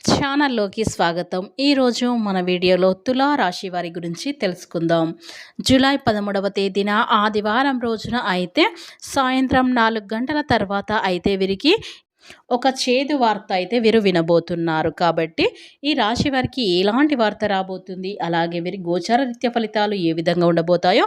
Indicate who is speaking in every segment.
Speaker 1: ఛానల్లోకి స్వాగతం. ఈరోజు మన వీడియోలో తులా రాశి వారి గురించి తెలుసుకుందాం. జూలై పదమూడవ తేదీన ఆదివారం రోజున అయితే సాయంత్రం నాలుగు గంటల తర్వాత అయితే వీరికి ఒక చేదు వార్త అయితే వీరు వినబోతున్నారు. కాబట్టి ఈ రాశి వారికి ఎలాంటి వార్త రాబోతుంది? అలాగే వీరి గోచార నిత్య ఫలితాలు ఏ విధంగా ఉండబోతాయో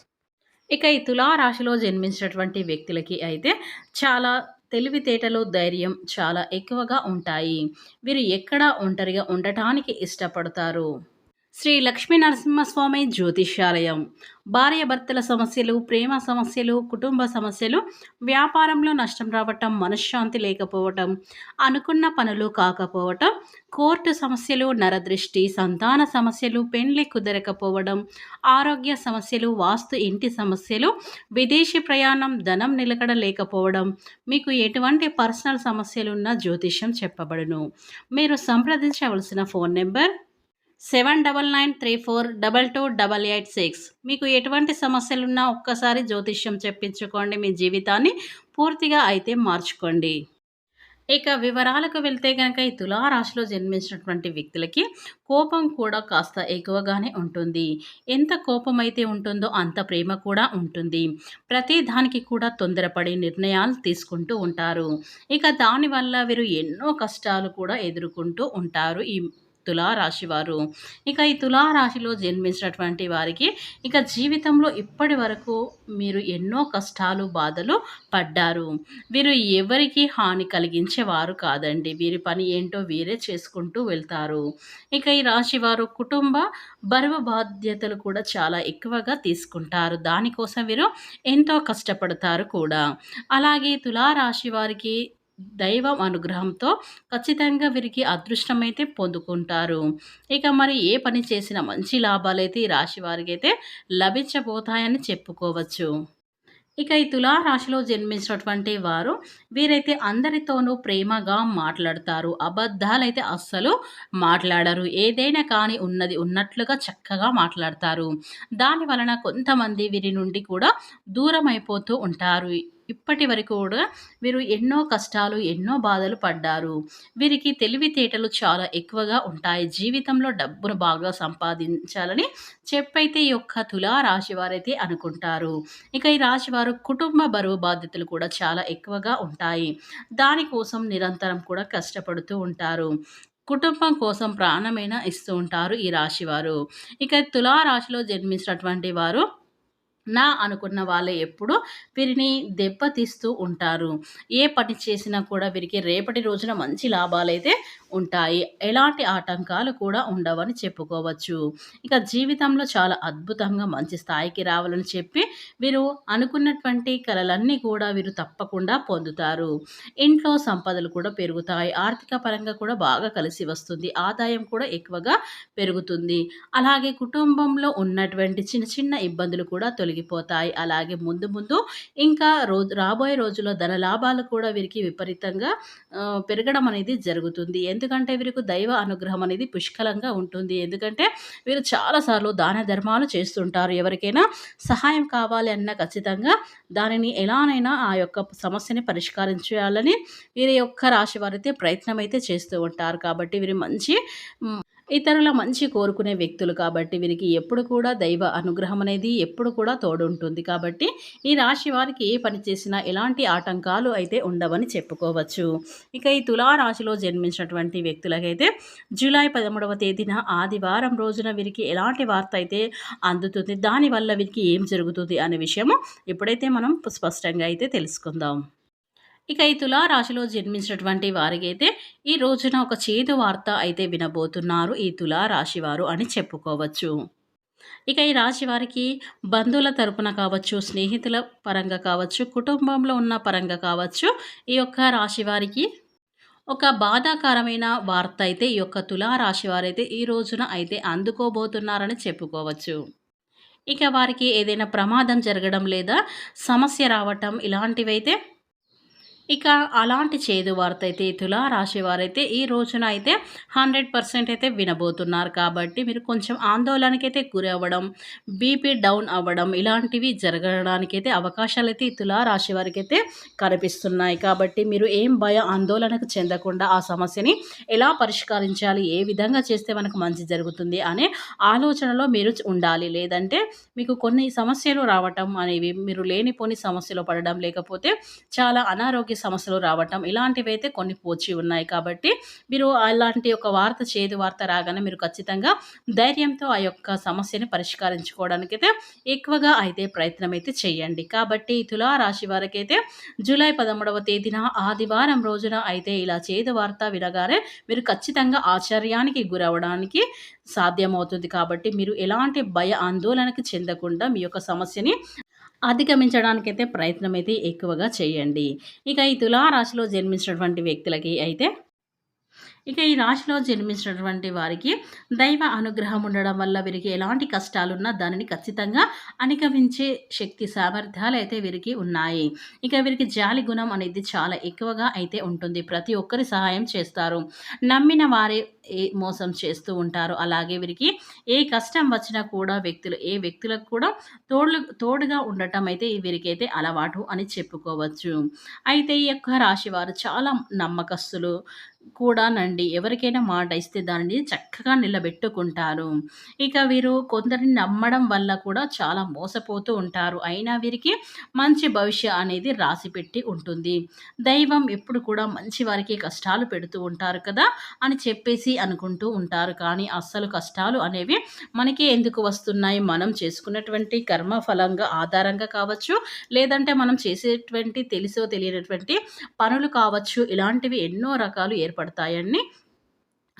Speaker 1: ఇక ఈ తులారాశిలో జన్మించినటువంటి వ్యక్తులకి అయితే చాలా తెలివితేటలు ధైర్యం చాలా ఎక్కువగా ఉంటాయి. వీరు ఎక్కడ ఒంటరిగా ఉండటానికి ఇష్టపడతారు. శ్రీ లక్ష్మీ నరసింహస్వామి జ్యోతిష్యాలయం. భార్యాభర్తల సమస్యలు ప్రేమ సమస్యలు కుటుంబ సమస్యలు వ్యాపారంలో నష్టం రావటం మనశ్శాంతి లేకపోవటం అనుకున్న పనులు కాకపోవటం కోర్టు సమస్యలు నరదృష్టి సంతాన సమస్యలు పెండ్లి కుదరకపోవడం ఆరోగ్య సమస్యలు వాస్తు ఇంటి సమస్యలు విదేశీ ప్రయాణం ధనం నిలకడ లేకపోవడం మీకు ఎటువంటి పర్సనల్ సమస్యలున్నా జ్యోతిష్యం చెప్పబడును. మీరు సంప్రదించవలసిన phone number seven double nine three four double two double eight six మీకు ఎటువంటి సమస్యలున్నా ఒక్కసారి జ్యోతిష్యం చెప్పించుకోండి మీ జీవితాన్ని పూర్తిగా అయితే మార్చుకోండి. ఇక వివరాలకు వెళ్తే కనుక ఈ తులారాశిలో జన్మించినటువంటి వ్యక్తులకి కోపం కూడా కాస్త ఎక్కువగానే ఉంటుంది. ఎంత కోపం అయితే ఉంటుందో అంత ప్రేమ కూడా ఉంటుంది. ప్రతి దానికి కూడా తొందరపడి నిర్ణయాలు తీసుకుంటూ ఉంటారు. ఇక దానివల్ల వీరు ఎన్నో కష్టాలు కూడా ఎదుర్కొంటూ ఉంటారు. ఈ తులారాశి వారు ఇక ఈ తులారాశిలో జన్మించినటువంటి వారికి ఇక జీవితంలో ఇప్పటి వరకు మీరు ఎన్నో కష్టాలు బాధలు పడ్డారు. వీరు ఎవరికి హాని కలిగించేవారు కాదండి. వీరి పని ఏంటో వీరే చేసుకుంటూ వెళ్తారు. ఇక ఈ రాశి వారు కుటుంబ బరువు బాధ్యతలు కూడా చాలా ఎక్కువగా తీసుకుంటారు. దానికోసం వీరు ఎంతో కష్టపడతారు కూడా. అలాగే తులారాశి వారికి దైవం అనుగ్రహంతో ఖచ్చితంగా వీరికి అదృష్టమైతే పొందుకుంటారు. ఇక మరి ఏ పని చేసినా మంచి లాభాలైతే ఈ రాశి వారికి అయితే లభించబోతాయని చెప్పుకోవచ్చు. ఇక ఈ తులారాశిలో జన్మించినటువంటి వారు వీరైతే అందరితోనూ ప్రేమగా మాట్లాడతారు. అబద్ధాలైతే అస్సలు మాట్లాడరు. ఏదైనా కానీ ఉన్నది ఉన్నట్లుగా చక్కగా మాట్లాడతారు. దాని వలన కొంతమంది వీరి నుండి కూడా దూరం అయిపోతూ ఉంటారు. ఇప్పటి వరకు కూడా వీరు ఎన్నో కష్టాలు ఎన్నో బాధలు పడ్డారు. వీరికి తెలివితేటలు చాలా ఎక్కువగా ఉంటాయి. జీవితంలో డబ్బును బాగా సంపాదించాలని చెప్పైతే ఈ యొక్క తులా రాశి వారైతే అనుకుంటారు. ఇక ఈ రాశి వారు కుటుంబ బరువు బాధ్యతలు కూడా చాలా ఎక్కువగా ఉంటాయి. దానికోసం నిరంతరం కూడా కష్టపడుతూ ఉంటారు. కుటుంబం కోసం ప్రాణమైన ఇస్తూ ఉంటారు ఈ రాశివారు ఇక తులా రాశిలో జన్మించినటువంటి వారు నా అనుకున్న వాళ్ళే ఎప్పుడు వీరిని దెబ్బతీస్తూ ఉంటారు. ఏ పని చేసినా కూడా వీరికి రేపటి రోజున మంచి లాభాలైతే ఉంటాయి. ఎలాంటి ఆటంకాలు కూడా ఉండవని చెప్పుకోవచ్చు. ఇక జీవితంలో చాలా అద్భుతంగా మంచి స్థాయికి రావాలని చెప్పి వీరు అనుకున్నటువంటి కళలన్నీ కూడా వీరు తప్పకుండా పొందుతారు. ఇంట్లో సంపదలు కూడా పెరుగుతాయి. ఆర్థిక పరంగా కూడా బాగా కలిసి వస్తుంది. ఆదాయం కూడా ఎక్కువగా పెరుగుతుంది. అలాగే కుటుంబంలో ఉన్నటువంటి చిన్న చిన్న ఇబ్బందులు కూడా తొలగి తొలగిపోతాయి అలాగే ముందు ముందు ఇంకా రోజు రాబోయే రోజుల్లో ధన లాభాలు కూడా వీరికి విపరీతంగా పెరగడం అనేది జరుగుతుంది. ఎందుకంటే వీరికి దైవ అనుగ్రహం అనేది పుష్కలంగా ఉంటుంది. ఎందుకంటే వీరు చాలాసార్లు దాన ధర్మాలు చేస్తుంటారు. ఎవరికైనా సహాయం కావాలి అన్న ఖచ్చితంగా దానిని ఎలానైనా ఆ యొక్క సమస్యని పరిష్కరించాలని వీరి యొక్క రాశి వారైతే ప్రయత్నం అయితే చేస్తూ ఉంటారు. కాబట్టి వీరు మంచి ఇతరుల మంచి కోరుకునే వ్యక్తులు కాబట్టి వీరికి ఎప్పుడు కూడా దైవ అనుగ్రహం అనేది ఎప్పుడు కూడా తోడుంటుంది. కాబట్టి ఈ రాశి వారికి ఏ పని చేసినా ఎలాంటి ఆటంకాలు అయితే ఉండవని చెప్పుకోవచ్చు. ఇక ఈ తులారాశిలో జన్మించినటువంటి వ్యక్తులకైతే జూలై పదమూడవ తేదీన ఆదివారం రోజున వీరికి ఎలాంటి వార్త అయితే అందుతుంది? దానివల్ల వీరికి ఏం జరుగుతుంది? అనే విషయము ఇప్పుడైతే మనం స్పష్టంగా అయితే తెలుసుకుందాం. ఇక ఈ తులా రాశిలో జన్మించినటువంటి వారికి అయితే ఈ రోజున ఒక చేదు వార్త అయితే వినబోతున్నారు ఈ తులారాశి వారు అని చెప్పుకోవచ్చు. ఇక ఈ రాశి వారికి బంధువుల తరపున కావచ్చు స్నేహితుల పరంగా కావచ్చు కుటుంబంలో ఉన్న పరంగా కావచ్చు ఈ యొక్క రాశి వారికి ఒక బాధాకరమైన వార్త అయితే ఈ యొక్క తులారాశి వారైతే ఈ రోజున అయితే అందుకోబోతున్నారని చెప్పుకోవచ్చు. ఇక వారికి ఏదైనా ప్రమాదం జరగడం లేదా సమస్య రావటం ఇలాంటివైతే ఇక అలాంటి చేదు వార్త అయితే తులారాశి వారైతే ఈ రోజున అయితే హండ్రెడ్ పర్సెంట్ అయితే వినబోతున్నారు. కాబట్టి మీరు కొంచెం ఆందోళనకైతే గురి అవ్వడం బీపీ డౌన్ అవ్వడం ఇలాంటివి జరగడానికైతే అవకాశాలు అయితే ఈ తులారాశి వారికి అయితే కనిపిస్తున్నాయి. కాబట్టి మీరు ఏం భయ ఆందోళనకు చెందకుండా ఆ సమస్యని ఎలా పరిష్కరించాలి ఏ విధంగా చేస్తే మనకు మంచి జరుగుతుంది అనే ఆలోచనలో మీరు ఉండాలి. లేదంటే మీకు కొన్ని సమస్యలు రావటం అనేవి మీరు లేనిపోని సమస్యలు పడడం లేకపోతే చాలా అనారోగ్య సమస్యలు రావటం ఇలాంటివి అయితే కొన్ని పోచి ఉన్నాయి కాబట్టి మీరు అలాంటి ఒక వార్త చేదు వార్త రాగానే మీరు ఖచ్చితంగా ధైర్యంతో ఆ యొక్క సమస్యని పరిష్కరించుకోవడానికి అయితే ఎక్కువగా అయితే ప్రయత్నం అయితే చేయండి. కాబట్టి తులారాశి వారికైతే జూలై పదమూడవ తేదీన ఆదివారం రోజున అయితే ఇలా చేదు వార్త వినగానే మీరు ఖచ్చితంగా ఆశ్చర్యానికి గురవడానికి సాధ్యమవుతుంది. కాబట్టి మీరు ఎలాంటి భయ ఆందోళనకు చెందకుండా మీ యొక్క సమస్యని అధిగమించడానికైతే ప్రయత్నం అయితే ఎక్కువగా చేయండి. ఇక ఈ తులారాశిలో జన్మించినటువంటి వ్యక్తులకి అయితే ఇక ఈ రాశిలో జన్మించినటువంటి వారికి దైవ అనుగ్రహం ఉండడం వల్ల వీరికి ఎలాంటి కష్టాలున్నా దానిని ఖచ్చితంగా అనిగమించే శక్తి సామర్థ్యాలు అయితే వీరికి ఉన్నాయి. ఇక వీరికి జాలి గుణం అనేది చాలా ఎక్కువగా అయితే ఉంటుంది. ప్రతి ఒక్కరి సహాయం చేస్తారు. నమ్మిన వారే ఏ మోసం చేస్తూ ఉంటారు. అలాగే వీరికి ఏ కష్టం వచ్చినా కూడా వ్యక్తులు ఏ వ్యక్తులకు కూడా తోడు తోడుగా ఉండటం అయితే వీరికైతే అలవాటు అని చెప్పుకోవచ్చు. అయితే ఈ యొక్క రాశి వారు చాలా నమ్మకస్తులు కూడానండి. ఎవరికైనా మాట ఇస్తే దానిని చక్కగా నిలబెట్టుకుంటారు. ఇక వీరు కొందరిని నమ్మడం వల్ల కూడా చాలా మోసపోతూ ఉంటారు. అయినా వీరికి మంచి భవిష్య అనేది రాసిపెట్టి ఉంటుంది. దైవం ఎప్పుడు కూడా మంచి వారికి కష్టాలు పెడుతూ ఉంటారు కదా అని చెప్పేసి అనుకుంటూ ఉంటారు. కానీ అస్సలు కష్టాలు అనేవి మనకి ఎందుకు వస్తున్నాయి? మనం చేసుకున్నటువంటి కర్మ ఫలంగా ఆధారంగా కావచ్చు లేదంటే మనం చేసేటువంటి తెలిసో తెలియనటువంటి పనులు కావచ్చు. ఇలాంటివి ఎన్నో రకాలు ఏర్పడతాయని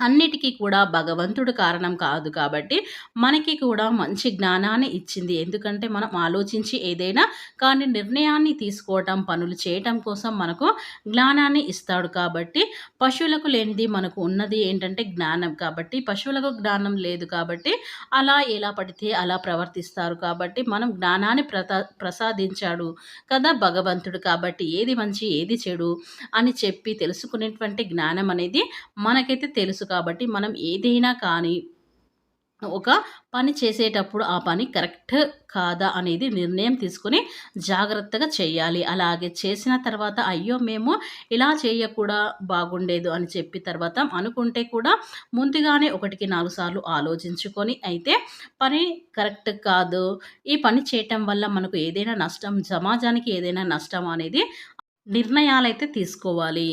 Speaker 1: అన్నిటికీ కూడా భగవంతుడు కారణం కాదు కాబట్టి మనకి కూడా మంచి జ్ఞానాన్ని ఇచ్చింది. ఎందుకంటే మనం ఆలోచించి ఏదైనా కానీ నిర్ణయాన్ని తీసుకోవటం పనులు చేయటం కోసం మనకు జ్ఞానాన్ని ఇస్తాడు కాబట్టి పశువులకు లేనిది మనకు ఉన్నది ఏంటంటే జ్ఞానం కాబట్టి పశువులకు జ్ఞానం లేదు కాబట్టి అలా ఎలా పడితే అలా ప్రవర్తిస్తారు కాబట్టి మనం జ్ఞానాన్ని ప్రసా ప్రసాదించాడు కదా భగవంతుడు కాబట్టి ఏది మంచి ఏది చెడు అని చెప్పి తెలుసుకునేటువంటి జ్ఞానం అనేది మనకైతే తెలుసు కాబట్టి మనం ఏదైనా కానీ ఒక పని చేసేటప్పుడు ఆ పని కరెక్ట్ కాదా అనేది నిర్ణయం తీసుకుని జాగ్రత్తగా చేయాలి. అలాగే చేసిన తర్వాత అయ్యో మేము ఇలా చేయకూడా బాగుండేదు అని చెప్పి తర్వాత అనుకుంటే కూడా ముందుగానే ఒకటికి నాలుగు సార్లు ఆలోచించుకొని అయితే పని కరెక్ట్ కాదు. ఈ పని చేయటం వల్ల మనకు ఏదైనా నష్టం సమాజానికి ఏదైనా నష్టం అనేది నిర్ణయాలైతే తీసుకోవాలి.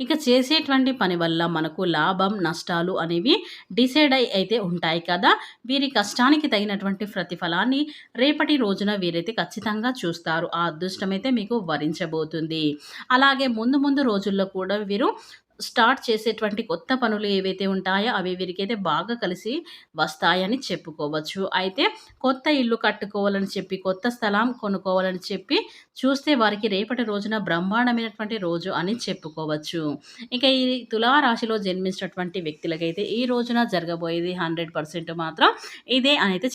Speaker 1: ఇక చేసేటువంటి పని వల్ల మనకు లాభం నష్టాలు అనేవి డిసైడ్ అయి అయితే ఉంటాయి కదా. వీరి కష్టానికి తగినటువంటి ప్రతిఫలాన్ని రేపటి రోజున వీరైతే ఖచ్చితంగా చూస్తారు. ఆ అదృష్టం అయితే మీకు వరించబోతుంది. అలాగే ముందు ముందు రోజుల్లో కూడా వీరు స్టార్ట్ చేసేటువంటి కొత్త పనులు ఏవైతే ఉంటాయో అవి వీరికైతే బాగా కలిసి వస్తాయని చెప్పుకోవచ్చు. అయితే కొత్త ఇల్లు కట్టుకోవాలని చెప్పి కొత్త స్థలం కొనుక్కోవాలని చెప్పి చూస్తే వారికి రేపటి రోజున బ్రహ్మాండమైనటువంటి రోజు అని చెప్పుకోవచ్చు. ఇక ఈ తులారాశిలో జన్మించినటువంటి వ్యక్తులకైతే ఈ రోజున జరగబోయేది హండ్రెడ్ పర్సెంట్ మాత్రం ఇదే అని అయితే